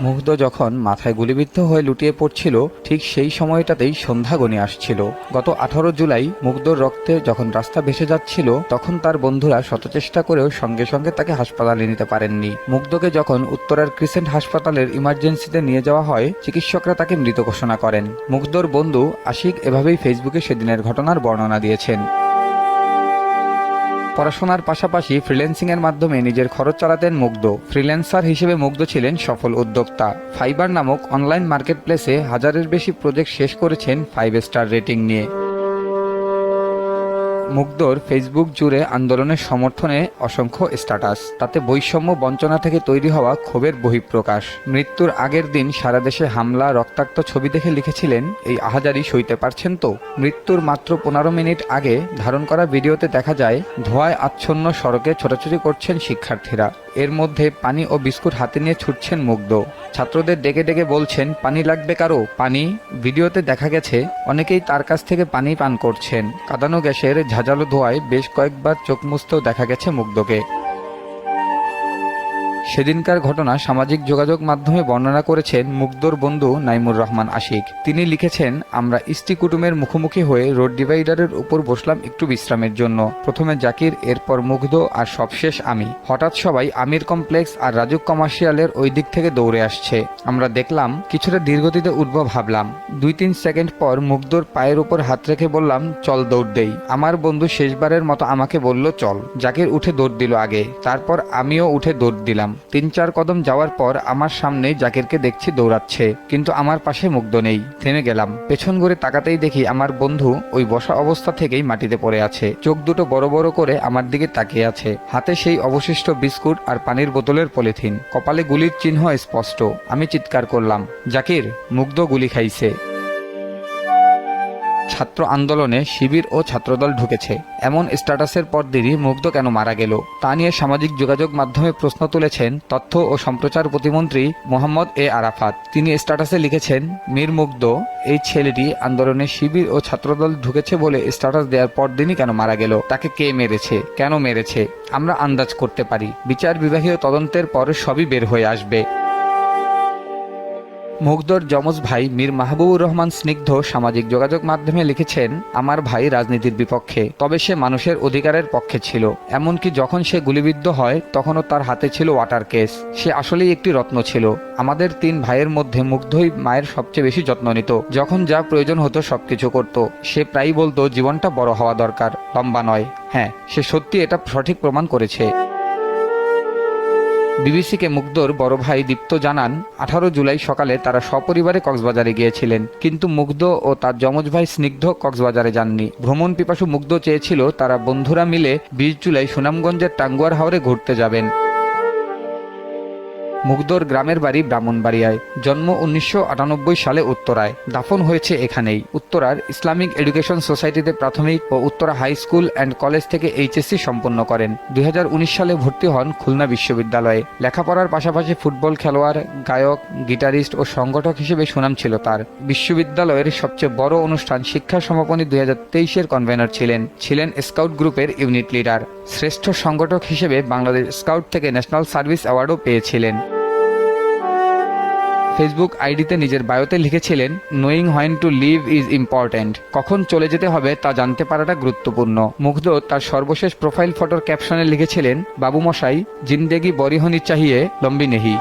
মুগ্ধ যখন মাথায় গুলিবিদ্ধ হয়ে লুটিয়ে পড়ছিল, ঠিক সেই সময়টাতেই সন্ধ্যা গণে আসছিল। গত আঠারো জুলাই মুগ্ধর রক্তে যখন রাস্তা ভেসে যাচ্ছিল, তখন তার বন্ধুরা শতচেষ্টা করেও সঙ্গে সঙ্গে তাকে হাসপাতালে নিতে পারেননি। মুগ্ধকে যখন উত্তরার ক্রিসেন্ট হাসপাতালের ইমার্জেন্সিতে নিয়ে যাওয়া হয়, চিকিৎসকরা তাকে মৃত ঘোষণা করেন। মুগ্ধর বন্ধু আশিক এভাবেই ফেসবুকে সেদিনের ঘটনার বর্ণনা দিয়েছেন। পড়াশোনার পাশাপাশি ফ্রিল্যান্সিং এর মাধ্যমে নিজের খরচ চালাতেন মুগ্ধ। ফ্রিল্যান্সার হিসেবে মুগ্ধ ছিলেন সফল উদ্যোক্তা। ফাইবার নামক অনলাইন মার্কেটপ্লেসে হাজারের বেশি প্রজেক্ট শেষ করেছেন ফাইভ স্টার রেটিং নিয়ে। মুগ্ধর ফেসবুক জুড়ে আন্দোলনের সমর্থনে অসংখ্য স্ট্যাটাস তাতে বৈষম্য বঞ্চনা থেকে তৈরি হওয়া ক্ষোভের বহিঃপ্রকাশ। মৃত্যুর আগের দিন সারা দেশে হামলা, রক্তাক্ত ছবি দেখে লিখেছিলেন, এই আহাজারি সইতে পারছেন তো? মৃত্যুর মাত্র পনেরো মিনিট আগে ধারণ করা ভিডিওতে দেখা যায়, ধোঁয়ায় আচ্ছন্ন সড়কে ছোটাছুটি করছেন শিক্ষার্থীরা। এর মধ্যে পানি ও বিস্কুট হাতে নিয়ে ছুটছেন মুগ্ধ। ছাত্রদের ডেকে ডেকে বলছেন, পানি লাগবে কারও? পানি? ভিডিওতে দেখা গেছে, অনেকেই তার কাছ থেকে পানি পান করছেন। কাদানো গ্যাসের ঝাঁঝালো ধোঁয়ায় বেশ কয়েকবার চোখ মুছতেও দেখা গেছে মুগ্ধকে। সেদিনকার ঘটনা সামাজিক যোগাযোগ মাধ্যমে বর্ণনা করেছেন মুগ্ধর বন্ধু নাইমুর রহমান আশিক। তিনি লিখেছেন, আমরা ইস্টি কুটুমের মুখোমুখি হয়ে রোড ডিভাইডারের উপর বসলাম একটু বিশ্রামের জন্য। প্রথমে জাকির, এরপর মুগ্ধ আর সবশেষ আমি। হঠাৎ সবাই আমির কমপ্লেক্স আর রাজুক কমার্শিয়ালের ওই দিক থেকে দৌড়ে আসছে। আমরা দেখলাম, কিছুটা ধীরগতিতে উঠবো ভাবলাম। দুই তিন সেকেন্ড পর মুগ্ধর পায়ের উপর হাত রেখে বললাম, চল দৌড় দেই। আমার বন্ধু শেষবারের মতো আমাকে বলল, চল। জাকির উঠে দৌড় দিল আগে। তারপর আমিও উঠে দৌড় দিলাম। তিন চার কদম যাওয়ার পর আমার সামনে জাকিরকে দেখছি দৌড়াচ্ছে, কিন্তু আমার পাশে মুগ্ধ নেই। থেমে গেলাম। পেছন ঘুরে তাকাতেই দেখি আমার বন্ধু ওই বসা অবস্থা থেকেই মাটিতে পড়ে আছে। চোখ দুটো বড় বড় করে আমার দিকে তাকিয়ে আছে। হাতে সেই অবশিষ্ট বিস্কুট আর পানির বোতলের পলিথিন। কপালে গুলির চিহ্ন স্পষ্ট। আমি চিৎকার করলাম, জাকির, মুগ্ধ গুলি খাইছে। ছাত্র আন্দোলনে শিবির ও ছাত্রদল ঢুকেছে। এমন স্ট্যাটাসের পর দিনই মুগ্ধ কেন মারা গেল? তা নিয়ে সামাজিক যোগাযোগ মাধ্যমে প্রশ্ন তুলেছেন তথ্য ও সম্প্রচার প্রতিমন্ত্রী মোহাম্মদ এ আরাফাত। তিনি স্ট্যাটাসে লিখেছেন, মীর মুগ্ধ, এই ছেলেটি আন্দোলনে শিবির ও ছাত্রদল ঢুকেছে বলে স্ট্যাটাস দেওয়ার পর দিনই কেন মারা গেল? তাকে কে মেরেছে? কেন মেরেছে? আমরা আন্দাজ করতে পারি। বিচার বিভাগীয় তদন্তের পর সবই বের হয়ে আসবে। মুগ্ধর যমজ ভাই মীর মাহবুবুর রহমান স্নিগ্ধ সামাজিক যোগাযোগ মাধ্যমে লিখেছেন, আমার ভাই রাজনীতির বিপক্ষে, তবে সে মানুষের অধিকারের পক্ষে ছিল। এমনকি যখন সে গুলিবিদ্ধ হয়, তখনও তার হাতে ছিল ওয়াটার কেস। সে আসলেই একটি রত্ন ছিল। আমাদের তিন ভাইয়ের মধ্যে মুগ্ধই মায়ের সবচেয়ে বেশি যত্ন নিত। যখন যা প্রয়োজন হতো সবকিছু করত। সে প্রায়ই বলতো, জীবনটা বড় হওয়া দরকার, লম্বা নয়। হ্যাঁ সে সত্যি এটা সঠিক প্রমাণ করেছে। বিবিসিকে মুগ্ধর বড় ভাই দীপ্ত জানান, আঠারো জুলাই সকালে তারা সপরিবারে কক্সবাজারে গিয়েছিলেন। কিন্তু মুগ্ধ ও তার যমজ ভাই স্নিগ্ধ কক্সবাজারে যাননি। ভ্রমণ পিপাসু মুগ্ধ চেয়েছিল তারা বন্ধুরা মিলে বিশ জুলাই সুনামগঞ্জের টাঙ্গুয়ার হাওরে ঘুরতে যাবেন। মুগ্ধর গ্রামের বাড়ি ব্রাহ্মণবাড়িয়ায়। জন্ম উনিশশো আটানব্বই সালে উত্তরায়। দাফন হয়েছে এখানেই। উত্তরার ইসলামিক এডুকেশন সোসাইটিতে প্রাথমিক ও Uttara high school and college থেকে এইচএসসি সম্পন্ন করেন। দুই হাজার উনিশ সালে ভর্তি হন খুলনা বিশ্ববিদ্যালয়ে। লেখাপড়ার পাশাপাশি ফুটবল খেলোয়াড়, গায়ক, গিটারিস্ট ও সংগঠক হিসেবে সুনাম ছিল তার। বিশ্ববিদ্যালয়ের সবচেয়ে বড় অনুষ্ঠান শিক্ষা সমাপনী দুই হাজার তেইশের কনভেনর ছিলেন। ছিলেন স্কাউট গ্রুপের ইউনিট লিডার। শ্রেষ্ঠ সংগঠক হিসেবে বাংলাদেশ স্কাউট থেকে ন্যাশনাল সার্ভিস অ্যাওয়ার্ডও পেয়েছিলেন। ফেসবুক আইডিতে নিজের বায়োতে লিখেছিলেন knowing when to leave is important কখন চলে যেতে হবে তা জানতে পারাটা গুরুত্বপূর্ণ। মুগ্ধ তার সর্বশেষ প্রোফাইল ফটোর ক্যাপশনে লিখেছিলেন বাবুমশাই জিন্দেগি বরিহনি চাহিয়ে লম্বি নেহি।